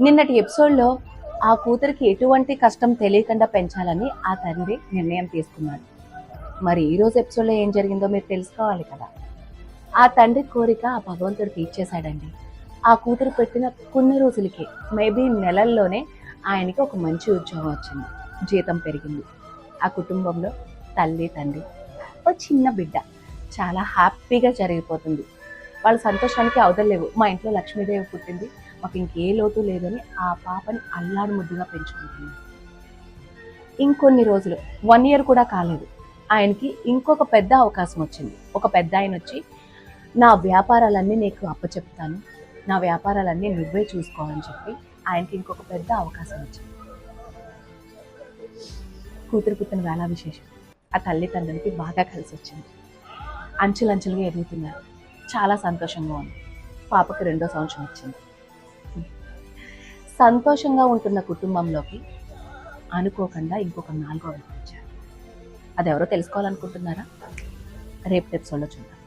నిన్నటి ఎపిసోడ్లో ఆ కూతురికి ఎటువంటి కష్టం తెలియకుండా పెంచాలని ఆ తండ్రి నిర్ణయం తీసుకున్నాడు. మరి ఈ రోజు ఎపిసోడ్లో ఏం జరిగిందో మీరు తెలుసుకోవాలి కదా. ఆ తండ్రి కోరిక ఆ భగవంతుడు తీర్చేశాడండి ఆ కూతురు పెట్టిన కొన్ని రోజులకే మేబీ నెలల్లోనే ఆయనకి ఒక మంచి ఉద్యోగం వచ్చింది. జీతం పెరిగింది. ఆ కుటుంబంలో తల్లి తండ్రి ఒక చిన్న బిడ్డ చాలా హ్యాపీగా జరిగిపోతుంది. వాళ్ళ సంతోషానికి అవదలేవు మా ఇంట్లో లక్ష్మీదేవి పుట్టింది. మాకు ఇంకే లోటు లేదని ఆ పాపని అల్లాడు ముద్దుగా పెంచుకుంటున్నారు ఇంకొన్ని రోజులు వన్ ఇయర్ కూడా కాలేదు. ఆయనకి ఇంకొక పెద్ద అవకాశం వచ్చింది. ఒక పెద్ద ఆయన వచ్చి నా వ్యాపారాలన్నీ నీకు అప్పచెప్తాను. నా వ్యాపారాలన్నీ నువ్వే చూసుకోవాలని చెప్పి ఆయనకి ఇంకొక పెద్ద అవకాశం వచ్చింది. కూతురు పుట్టిన వేళ విశేషం ఆ తల్లిదండ్రులకి బాగా కలిసి వచ్చింది అంచులంచులుగా ఎదుగుతున్నారు. చాలా సంతోషంగా ఉంది. పాపకి రెండో సంవత్సరం వచ్చింది. సంతోషంగా ఉంటున్న కుటుంబంలోకి అనుకోకుండా ఇంకొక నాలుగో వ్యక్తి వచ్చారు. అది ఎవరో తెలుసుకోవాలనుకుంటున్నారా? రేపు ఎపిసోడ్లో చూద్దాం.